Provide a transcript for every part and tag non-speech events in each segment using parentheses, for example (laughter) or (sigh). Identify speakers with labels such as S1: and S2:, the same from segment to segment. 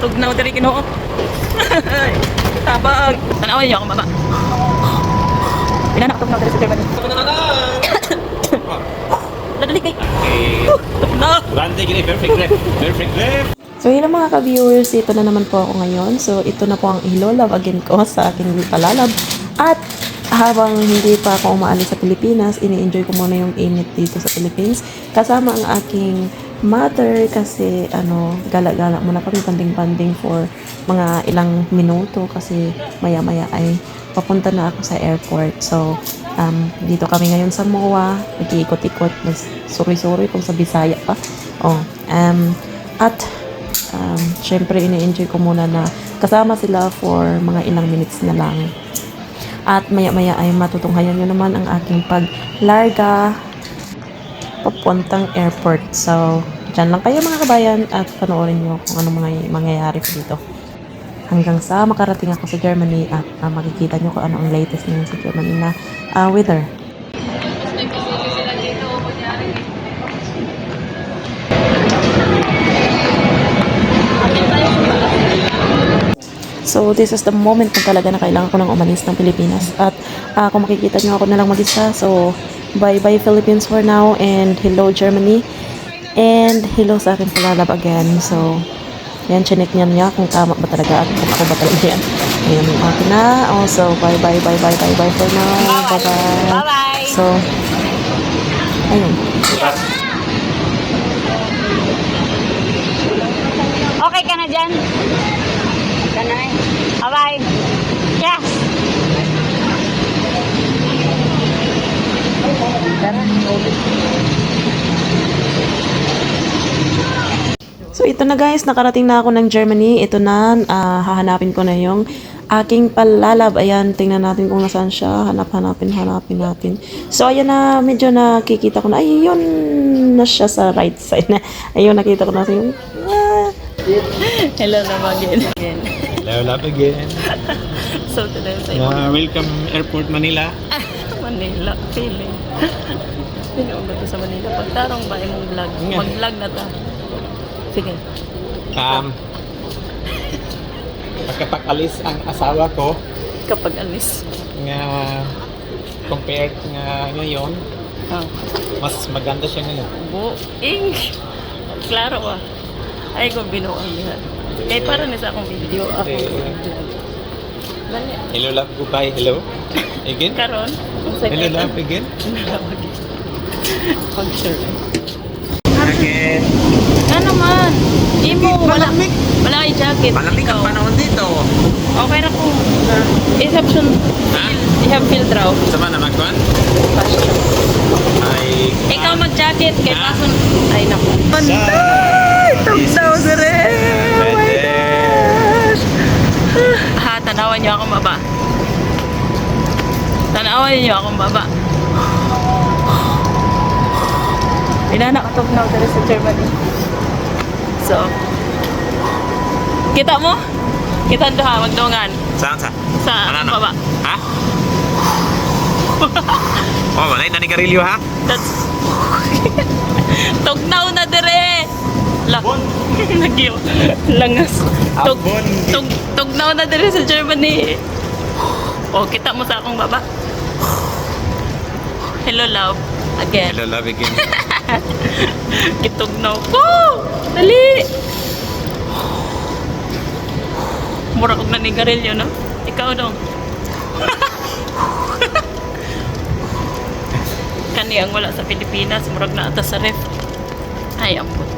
S1: tugnaw diri Ginoo. Tabang. Tanawan niyo akong baba. Pinanak tugnaw diri sa Germany. Ladali (coughs) kay. Tugnaw.
S2: Grande gini, perfect grip. Perfect grip.
S3: So yun ang mga ka-viewers, ito na naman po ako ngayon. So ito na po ang ilolove again ko sa aking palalab. At habang hindi pa ako umaalis sa Pilipinas, ini-enjoy ko muna yung init dito sa Philippines. Kasama ang aking mother kasi ano, gala-gala muna kami banding-banding for mga ilang minuto kasi maya-maya ay papunta na ako sa airport. So, um, dito kami ngayon sa MOA, nag-iikot-ikot, suri-suri kung sa Bisaya pa. Oh, um, at um, syempre ini-enjoy ko muna na kasama sila for mga ilang minutes na lang. At maya-maya ay matutunghayan nyo naman ang aking paglarga papuntang airport. So, dyan lang kayo mga kabayan at panoorin nyo kung ano mga mangyayari dito. Hanggang sa makarating ako sa Germany at ah, makikita nyo kung ano ang latest ngayon sa Germany na ah, weather. So, this is the moment na talaga na kailangan ko nang umalis ng Pilipinas. At ah, kung makikita nyo ako na lang mag-isa. So, bye-bye Philippines for now. And hello Germany. And hello sa akin palalab again. So, yan, chinik niyan niya kung tama ba talaga at kung ako ba talaga yan. Ayan, okay na. Also, bye-bye, bye-bye, bye-bye for now. Bye-bye.
S1: Bye-bye.
S3: So, ayun.
S4: Okay ka na dyan? Ka na eh. Bye-bye.
S3: So ito na guys, nakarating na ako ng Germany. Ito na, ah, hahanapin ko na yung aking palalab. Ayan, tingnan natin kung nasaan siya. Hanap-hanapin, hanapin natin. So ayan na, medyo nakikita ko na. Ayun na siya sa right side na. Ayun, nakita ko na siya yung... Ah,
S1: Hello naman again.
S2: Hello, love again. (laughs)
S1: So today
S2: Uh, welcome Airport Manila. (laughs)
S1: Manila feeling. Pinuong ko to sa Manila. Pagtarong ba imong vlog? Mag-vlog na ta. Sige.
S2: Um, pagkapag-alis ang asawa ko
S1: Kapag alis.
S2: nga compared nga ngayon,
S1: Oh.
S2: mas maganda siya ngayon.
S1: Buing. Klaro ah. Ay ko binuang niya. Kay para ni sa akong video ako. Dali.
S2: Hello, love, goodbye. Hello. Again?
S1: Karon. sa
S2: Hello, love, again.
S1: Pag sure.
S2: Again.
S1: Na naman. Imo wala. Wala kay jacket.
S2: Malamig ang panahon dito.
S1: Okay ra ko. Exception.
S2: Ha?
S1: You have filter out.
S2: Sama na magkuhan?
S1: Fashion.
S2: Ay...
S1: Ikaw mag-jacket kay
S2: Ah.
S1: pason. Ay naku.
S2: Tugnaw na rin!
S1: Ha, tanawan niyo akong baba. Tanawan niyo akong baba. Inana ka tugnaw dali sa Germany. So, kita mo? Kita ndo ha, magdungan.
S2: Saan sa?
S1: Sa
S2: Ano, ano?
S1: baba.
S2: Ha? oh, wala na ni Garillo ha?
S1: That's... (laughs) tugnaw na dire! La, (laughs) nagyo. Langas. Tug, tug, tugnaw na dire sa Germany. O, kita mo sa akong baba. Hello, love. Again.
S2: Hello, love again. (laughs)
S1: Gitugnaw ko! Dali! Mura kong nanigarilyo, no? Ikaw dong. (laughs) Kani ang wala sa Pilipinas, murag na ata sa ref. Ay, ampun.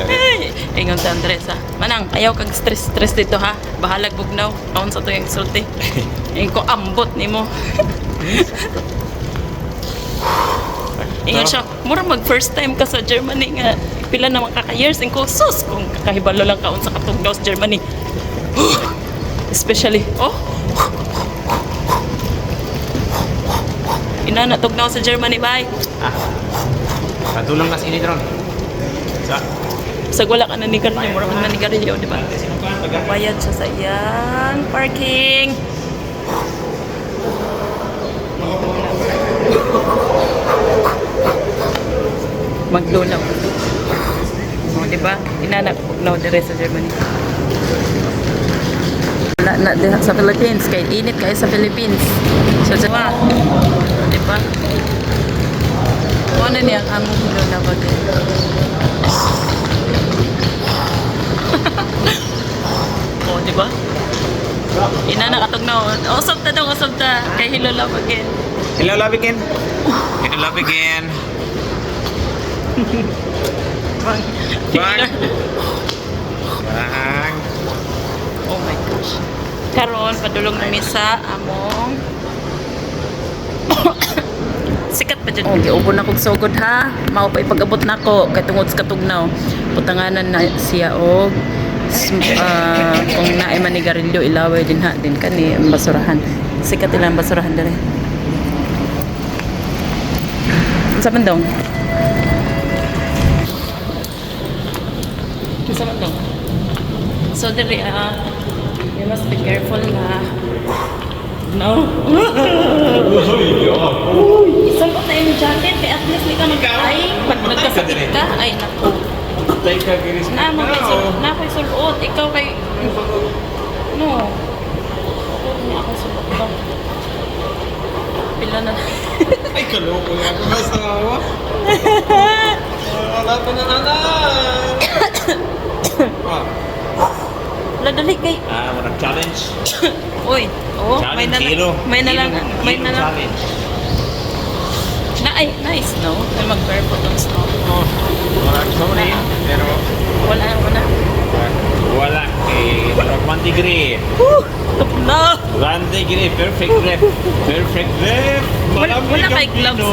S1: Ay, ingon sa Andres ha. Manang, ayaw kag stress-stress dito ha. Bahalag bugnaw. Kaon sa to yung sulti. (laughs) Ingon ko ambot nimo. (laughs) Ingon siya, mura mag first time ka sa Germany nga. Pila na mga kaka-years. Ingon ko, sus, kung kakahibalo lang kaon sa katugnaw sa Germany. (gasps) Especially, oh, ina na tugnaw sa Germany, bye.
S2: Ah. Patulong kas ini dron. Sa.
S1: Wala ka nanigarilyo, mura ka nanigarilyo, di ba? Bayad siya sa iyang parking. Maglulaw. O, di ba? Inanak no dire sa Germany. Na, na, diha sa Philippines, kay init kayo sa Philippines. So, diba? Diba? Kung ano niya ang hulo na ba din? oh, diba? Ina nakatog na. oh. Usap ta daw, usap ta. Kay Hilo Love again.
S2: Hello, love again. Hello, love again.
S1: Bang.
S2: Bang. Bang.
S1: Oh my gosh. Karon padulong na misa among (coughs) Sikat pa dyan. Oh, giubo na kong sugod ha. Mao pa ipag-abot na ko. Kay tungod sa katugnaw. Putanganan na siya og ah, kung naay manigarilyo ilaway din ha din kani ang basurahan. Sikat ilang basurahan dere. Sa bandong. Sa bandong. So dere ah you must be careful na. No. Isang ko na yung jacket, kaya at least di ka mag-ay. Pag nagkasakit ka, ay naku. Na, mo kay sul na kay sulot. Ikaw kay... No. Ako niya ako sulot ba? Pila na. (laughs)
S2: Ay, kaloko nga ako mas nawawa. Wala pa na nanan. (coughs) Ah,
S1: Wala dali kay...
S2: ah, marang challenge. (coughs)
S1: Uy, oh, may na may na lang,
S2: Hero-
S1: may na lang.
S2: Challenge.
S1: Na, ay, nice, no? Ay, mag-barefoot on snow.
S2: Oh, marang sorry. Pero,
S1: Wala, wala.
S2: wala. Eh, marang 1 degree.
S1: Woo!
S2: 1 degree. Perfect. Perfect.
S1: Wala, wala kay gloves.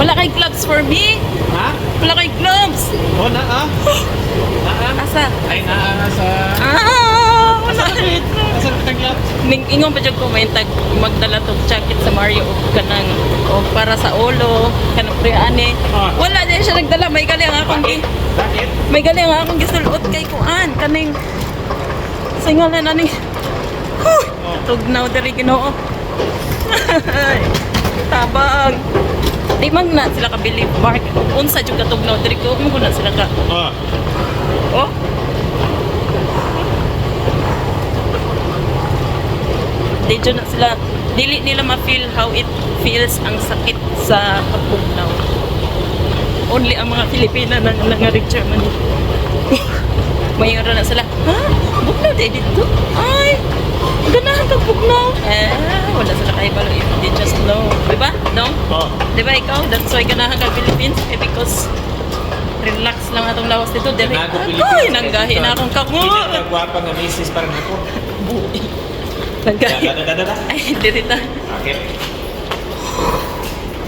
S1: Wala kay gloves for me.
S2: Ha?
S1: Wala kay gloves.
S2: Oh, na ah. (gasps) Na ah.
S1: Asa?
S2: Ay, na sa...
S1: Ah! Ning ingon pa jud ko may tag magdala tog jacket sa Mario o kanang o para sa ulo kanang priane.
S2: Ah.
S1: Wala din siya nagdala may gali ang akong may gali ang akong gisulot kay kuan kaning singalan ani. Huh! Tugnaw diri Ginoo. (laughs) Tabang. Di man na sila ka believe Mark. Unsa jud ka tugnaw diri ko mo na sila ka.
S2: Ah.
S1: Oh. Di dyan na sila, dili nila ma-feel how it feels ang sakit sa pagpugnaw. Only ang mga Pilipina na nangarig Germany. (laughs) Mayroon na sila, ha? Bugnaw di dito? Ay, ganahan kang bugnaw. Eh, wala sila kayo balo if they just know. Diba? Dong?
S2: Oh.
S1: Diba ikaw? That's why ganahan kang Philippines. Eh, because relax lang atong lawas dito. Dili, agoy, nanggahi na akong
S2: Hindi
S1: kakot.
S2: na gwapa nga misis parang ako.
S1: Buhi.
S2: Da,
S1: Nanggahi.
S2: da, da, da, da.
S1: Ay, dirita.
S2: Bakit?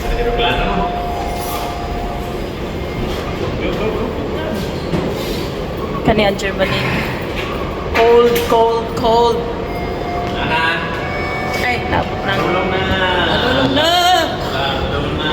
S2: Sa aeroplano mo.
S1: Kani ang Germany. Cold, cold, cold.
S2: Nanan.
S1: Ay, tapos nang...
S2: Tulong na.
S1: Alulong na!
S2: Tulong na.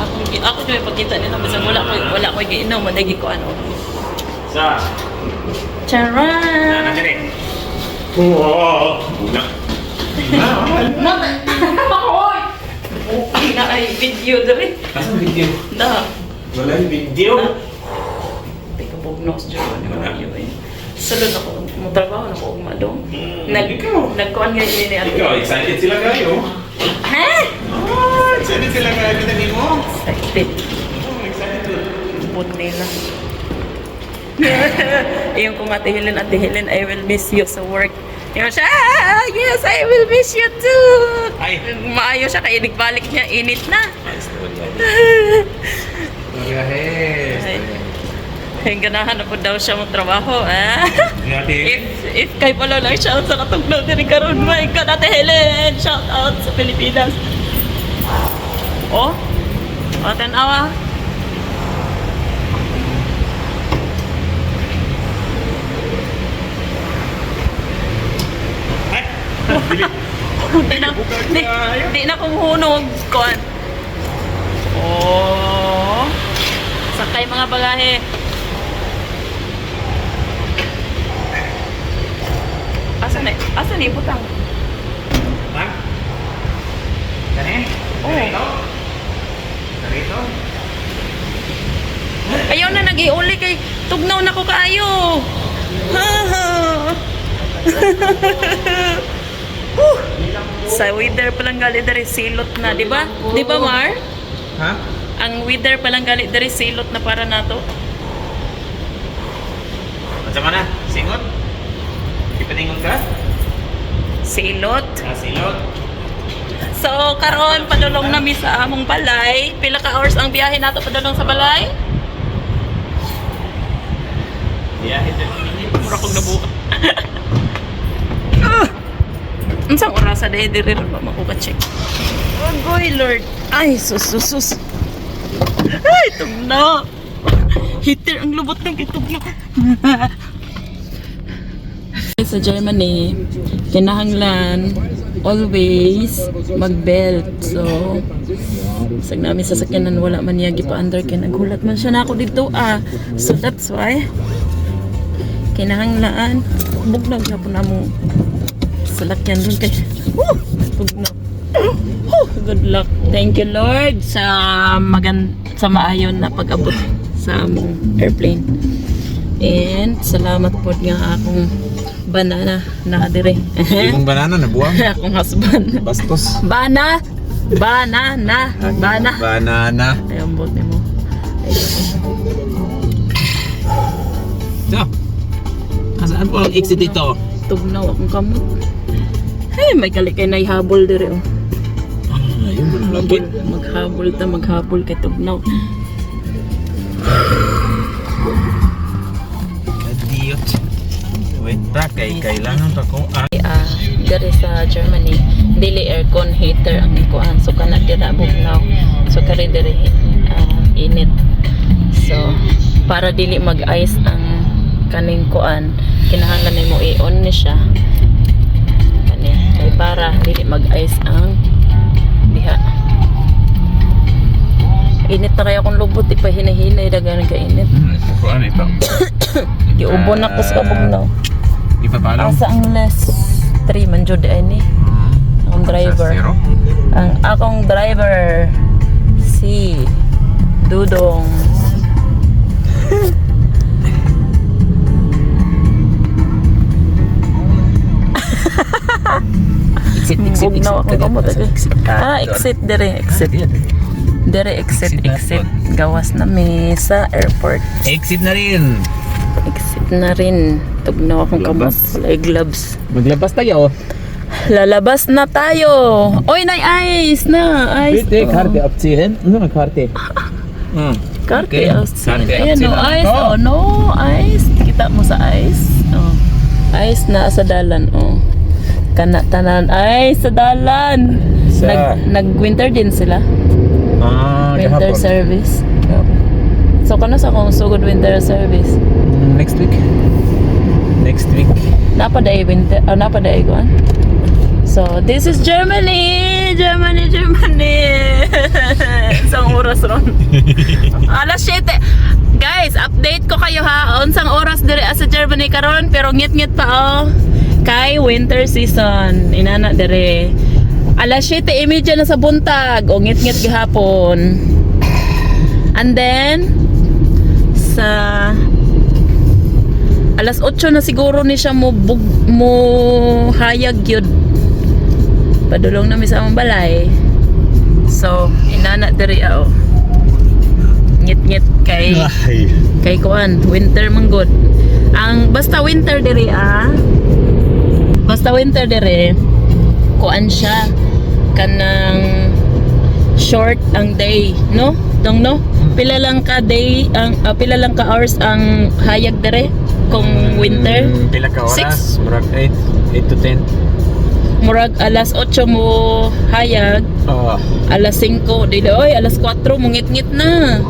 S1: Ako, ako yung pagkita nila. Basta wala ko, wala ko giinom. Madagi ko ano.
S2: Sa.
S1: Charan!
S2: Nanan. Oo. Bugna.
S1: Makoy! Buki na ay video dali.
S2: Asan video?
S1: Da.
S2: Wala video.
S1: Teka, bugnos Germany. Wala yun eh. Salud ako. Na ko umadong. Nag,
S2: Ikaw.
S1: nagkuhan yun ni
S2: Ikaw, excited sila kayo.
S1: Ha?
S2: Ah, excited sila kayo. Pinagi mo.
S1: Excited.
S2: Oh, excited.
S1: Bun nila. Yung kung Ate Helen, Ate Helen, I will miss you sa work. Yung siya, "Ah, yes, I will miss you too.
S2: Ay.
S1: Maayo siya, kaya nagbalik niya, init na. (laughs) Ay, Ay, ganahan na po daw siya magtrabaho, ah.
S2: Ate
S1: if, if kay pala lang shout sa katugnaw din karon my God, Ate Helen, shout out sa Pilipinas. Oh, o, tanawa. Di na, di, di na kumuhunog. Kuan. Oh. Sakay mga bagahe. Asa na? Asa ni butang?
S2: Ma'am? Gani?
S1: Oo.
S2: Ganito? Ganito?
S1: Ayaw na nag-iuli kay tugnaw na ko kaayo. Ha? (laughs) Whew. Sa weather pa lang gali dari silot na, di ba? Di ba, Mar?
S2: Ha?
S1: Ang weather pa lang gali dari silot na para nato.
S2: Unsa man na? Singot? Ipaningon ka?
S1: Silot.
S2: Ah, silot.
S1: So, karon padulong na mi sa among balay. Pila ka hours ang biyahe nato padulong sa balay?
S2: Biyahe minutes. (laughs)
S1: Mura kong nabuhat. Unsang oras sa day diri ron ba makuha check. Oh boy Lord. Ay sus sus sus. Ay tugnaw. Hitir ang lubot ng kitugnaw. sa Germany, kinahanglan always mag-belt. So, sag namin sa sakyanan wala man niya gipa-under kay naghulat man siya na ako dito ah. So that's why kinahanglaan bugnag na po na mo salakyan dun kay Woo! bugnag Woo! good luck thank you Lord sa magan sa maayon na pag-abot sa among airplane and salamat po nga akong banana na dire
S2: Imong banana na buwang. (laughs)
S1: akong husband
S2: Bastos.
S1: bana banana bana
S2: Banana.
S1: ayun bot ni mo
S2: So. Asaan po ang exit dito?
S1: tugnaw akong kamot hey may gali kay naihabol dire oh
S2: Ah, yun ba
S1: Habol, maghabol ta, maghabol kay tugnaw.
S2: Idiot. Wait ta, kay kailangan pa ko ah.
S1: Ah, diri sa Germany, dili aircon heater ang ikuan. So kana dira bugnaw. So kare diri ah, init. So para dili mag-ice ang kaning kuan, kinahanglan nimo i-on ni siya. Para dili mag-ice ang diha. Init na kaya kung lubot, ipahinay-hinay dagan ka init.
S2: Hmm, kuan ito. (coughs)
S1: Giubon ako sa bugnaw.
S2: Ipapalaw.
S1: Asa ang less 3 man jud ay ni. Ang driver. Ang akong driver si Dudong. (laughs)
S2: Exit,
S1: Bugnaw ako kamot Ah, exit dire, exit. Dire exit,
S2: Exit na
S1: exit. Gawas na mi sa airport.
S2: Exit na rin.
S1: Exit na rin. Tugnaw akong kamot. Walay gloves.
S2: Maglabas tayo.
S1: Lalabas na tayo. Oy, nay ice na. Ice.
S2: Bitte,
S1: oh.
S2: Karte abziehen. Ano ang karte? Hmm.
S1: Karte.
S2: Karte
S1: Ayan o,
S2: outside.
S1: ice.
S2: Oh.
S1: Oh. no, ice. Kita mo sa ice. Oh. Ice na sa dalan. Oh. Kana tanan. Ice sa dalan.
S2: Sa-
S1: Nag, nag-winter din sila.
S2: Ah,
S1: Winter
S2: kahapon.
S1: service. So, kana sa akong sugod winter service.
S2: Mm, Next week. Next week.
S1: Napaday winter, oh, napaday kuan. So, this is Germany! Germany, Germany! (laughs) Isang oras ron. (laughs) Alas 7. Guys, update ko kayo ha. Unsang oras dire sa Germany karon pero ngit-ngit pa oh. Kay winter season. Inana dire. Alas 7:30 na sa buntag. O ngit-ngit gihapon. And then sa alas 8 na siguro ni siya mo bug, mo hayag yun padulong na mi sa among balay so inana diri ah, oh ngit ngit kay
S2: Ay.
S1: kay kuan winter man good ang basta winter diri ah basta winter diri kuan siya. Kanang short ang day no? Dong no? Pila lang ka day ang ah, pila lang ka hours ang hayag diri kung winter?
S2: Mm, Pila ka oras? Murag 8. 8 to 10.
S1: murag alas 8 mo hayag.
S2: Oh.
S1: alas 5 dili oy alas 4 mo ngit-ngit na.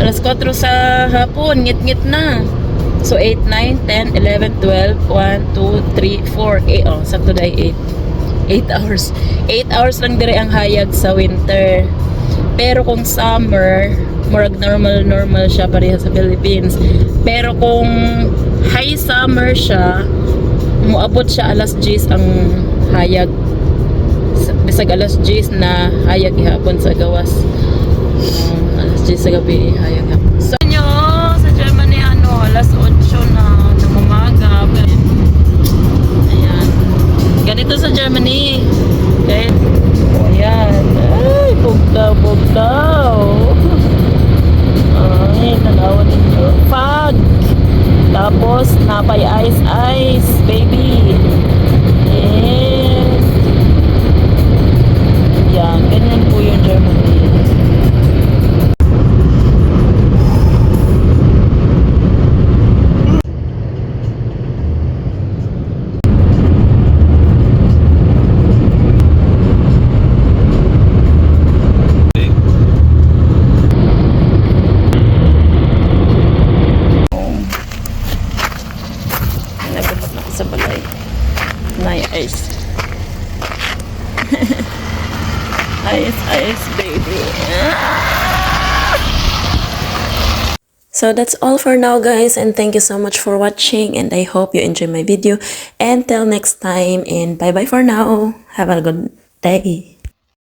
S1: Alas 4 sa hapon ngit-ngit na so 8 9 10 11 12 1 2 3 4 8 oh sakto dai 8 8 hours. 8 hours lang dire ang hayag sa winter. Pero kung summer murag normal normal siya pareha sa Philippines. Pero kung high summer siya muabot siya alas 10 ang hayag. Sa- bisag alas 10 na hayag gihapon sa gawas. Um, alas 10 sa gabi hayag hapon dito sa Germany. Okay? Oh, ayan.
S3: So that's all for now guys and thank you so much for watching and I hope you enjoy my video Until next time and bye bye for now. Have a good day.